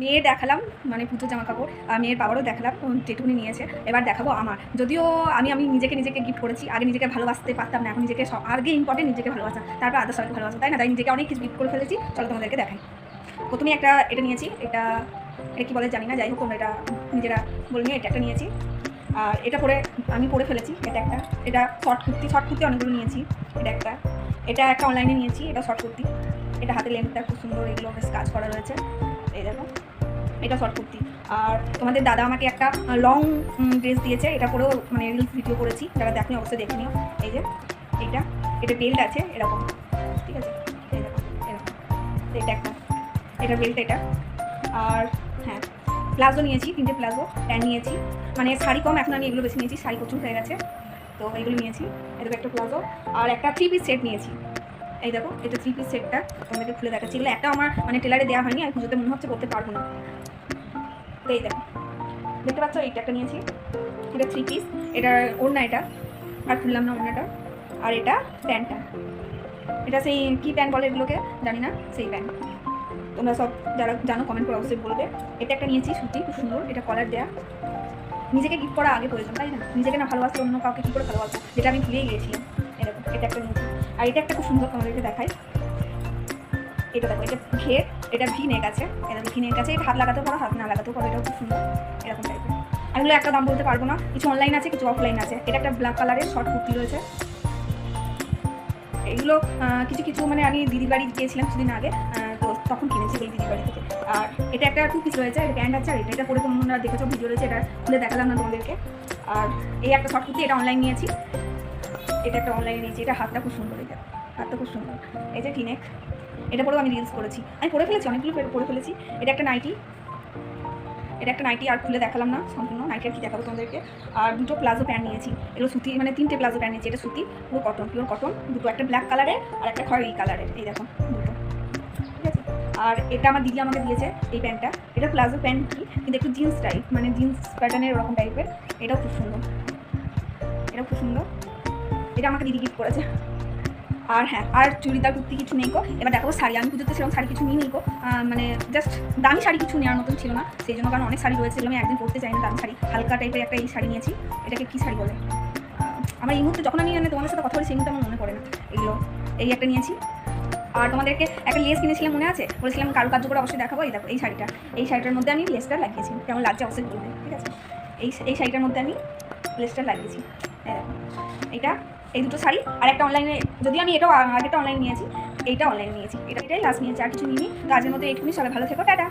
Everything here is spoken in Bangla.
মেয়ে দেখালাম মানে পুজোর জামা কাপড় আর মেয়ের বাবারও দেখালাম যেটুকুনি নিয়েছে। এবার দেখাবো আমার। যদিও আমি আমি নিজেকে নিজেকে গিফট করেছি, আগে নিজেকে ভালোবাসতে পারতাম না, এখন নিজেকে আগে ইম্পর্টেন্ট নিজেকে ভালোবাসা, তারপর আদার সবাইকে ভালোবাসা, তাই না? তাই নিজেকে অনেক কিছু গিফট করে ফেলেছি, চলো তোমাদেরকে দেখাই। প্রথমে একটা এটা নিয়েছি, এটা এটা কী বলে জানি না, যাই হোক তোমরা এটা নিজেরা বলে নিয়ে এটা একটা নিয়েছি। আর এটা পরে আমি পরে ফেলেছি, এটা একটা, এটা শর্ট কুর্তি শর্ট কুর্তি অনেকগুলো নিয়েছি, এটা একটা। এটা একটা অনলাইনে নিয়েছি, এটা শর্ট কুর্তি। এটা হাতে লেন্থটা খুব সুন্দর এগুলো বেশ কাজ করা রয়েছে। এই দেখো, এটা শর্ট কুর্তি। আর তোমাদের দাদা আমাকে একটা লং ড্রেস দিয়েছে, এটা পরেও মানে রিলস ভিডিও করেছি, যারা দেখনি অবশ্যই দেখে নিও। এই যে, এইটা, এটা বেল্ট আছে, এরকম। ঠিক আছে? এই দেখো এরকম এটা একটা, এটা বেল্ট এটা। আর হ্যাঁ প্লাজো নিয়েছি, তিনটে প্লাজো, প্যান্ট নিয়েছি। মানে শাড়ি কম, এখন আমি এগুলো বেশি নিয়েছি, শাড়ি প্রচুর হয়ে গেছে। তো এগুলো নিয়েছি এরকম একটা প্লাজো। আর একটা থ্রি পিস সেট নিয়েছি। এই দেখো, এটা থ্রি পিস সেটটা তোমাদেরকে খুলে দেখাচ্ছি। এগুলো একটা আমার মানে টেলারে দেওয়া হয়নি। আর পুজোতে মনে হচ্ছে করতে পারব না। তো এই দেখো, দেখতে পাচ্ছ? এইটা একটা নিয়েছি। এটা থ্রি পিস এটার ওড়না এটা। আর খুললাম না ওড়নাটা। আর এটা প্যান্টটা। এটা সেই কী প্যান্ট বলে এগুলোকে? জানি না। সেই প্যান্ট। তোমরা সব যারা জানো কমেন্ট করে অবশ্যই বলবে। এটা একটা নিয়েছি, সুতি। খুব সুন্দর। এটা কলার দেয়া। নিজেকে গিফট করা আগে প্রয়োজন, তাই না? নিজেকে না ভালোবাসলে অন্য কাউকে কী করে ভালোবাসবো? যেটা আমি ভুলেই গিয়েছি এরকম এটা একটা নিয়েছি। আর এটা একটা খুব সুন্দর তোমাদেরকে দেখাই। এটা দেখো, এটা ঘের, এটা ভি নেক আছে। এটা ভি নেক আছে, এটা হাত লাগাতেও পারো, হাত না লাগাতেও পারো, এটাও খুব সুন্দর, এরকম টাইপের আমি এগুলো একটা দাম বলতে পারব না, কিছু অনলাইন আছে, কিছু অফলাইন আছে। এটা একটা ব্ল্যাক কালারের শর্ট কুর্তি রয়েছে। এগুলো কিছু কিছু মানে আমি দিদির বাড়ি গিয়েছিলাম কিছুদিন আগে তো তখন কিনেছি ওই দিদির বাড়ি থেকে। আর এটা একটা টু পিস রয়েছে, এটা প্যান্ট আছে, আর এটা এটা পরে তোমরা দেখেছ ভিডিও রয়েছে, এটা খুলে দেখালাম না তোমাদেরকে। আর এই একটা শর্ট কুর্তি, এটা অনলাইন নিয়েছি। এটা একটা অনলাইনে নিয়েছি এটা হাতটা খুব সুন্দর, এটা হাতটা খুব সুন্দর। এই যে টিনেক এটা পরেও আমি রিলস করেছি। আমি পরে ফেলেছি, অনেকগুলো পরে- ফেলেছি। এটা একটা নাইটি এটা একটা নাইটি আর খুলে দেখালাম না সম্পূর্ণ। নাইটি আর কি দেখাবো তোমাদেরকে? আর দুটো প্লাজো প্যান্ট নিয়েছি। এগুলো সুতি মানে তিনটে প্লাজো প্যান্ট নিয়েছি, এটা সুতি, পুরো কটন পিওর কটন দুটো, একটা ব্ল্যাক কালারের আর একটা খয়েরি কালারের এই দেখো, দুটো। ঠিক আছে? আর এটা আমার দিদি আমাকে দিয়েছে, এই প্যান্টটা। এটা প্লাজো প্যান্ট কি? কিন্তু একটু জিন্স টাইপ মানে জিন্স প্যাটার্নের ওরকম টাইপের এটাও খুব সুন্দর। এটাও খুব সুন্দর। এটা আমাকে দিদি গিফট করেছে। আর হ্যাঁ আর চুড়িদার কুর্তি কিছু নেই কো এবার দেখো, শাড়ি আমি পুজোতে সেরকম শাড়ি কিছু নিই নি কো মানে জাস্ট দামি শাড়ি কিছু নেওয়ার মতন ছিল না। সেই জন্য কারণ অনেক শাড়ি রয়েছে আমি একদিন পরতে চাই না দামি শাড়ি। হালকা টাইপের একটা এই শাড়ি নিয়েছি। এটাকে কী শাড়ি বলে? আমার এই মুহূর্তে যখন আমি মানে তোমাদের সাথে কথা বলি, সেই মুহূর্তে আমার মনে পড়ে না। এগুলো, এই একটা নিয়েছি। আর তোমাদেরকে একটা লেস কিনেছিলাম, মনে আছে? বলেছিলাম কারও কারুকার্য করে অবশ্যই দেখাবো। এই দেখো, এই শাড়িটা। এই শাড়িটার মধ্যে আমি লেসটা লাগিয়েছি। কেমন লাগছে অবশ্যই বলবে, ঠিক আছে? এই এই শাড়িটার মধ্যে আমি লেসটা লাগিয়েছি। দেখো এইটা, এই দুটো শাড়ি, আর একটা অনলাইনে যদি আমি এটাও আগেটা অনলাইন নিয়েছি, এইটা অনলাইন নিয়েছি। এটা, এটাই লাস্ট নিয়েছি, আর কিছু নিয়ে তো আজকের মধ্যে এইটুকুনি, সবাই ভালো থেকো, টাটা।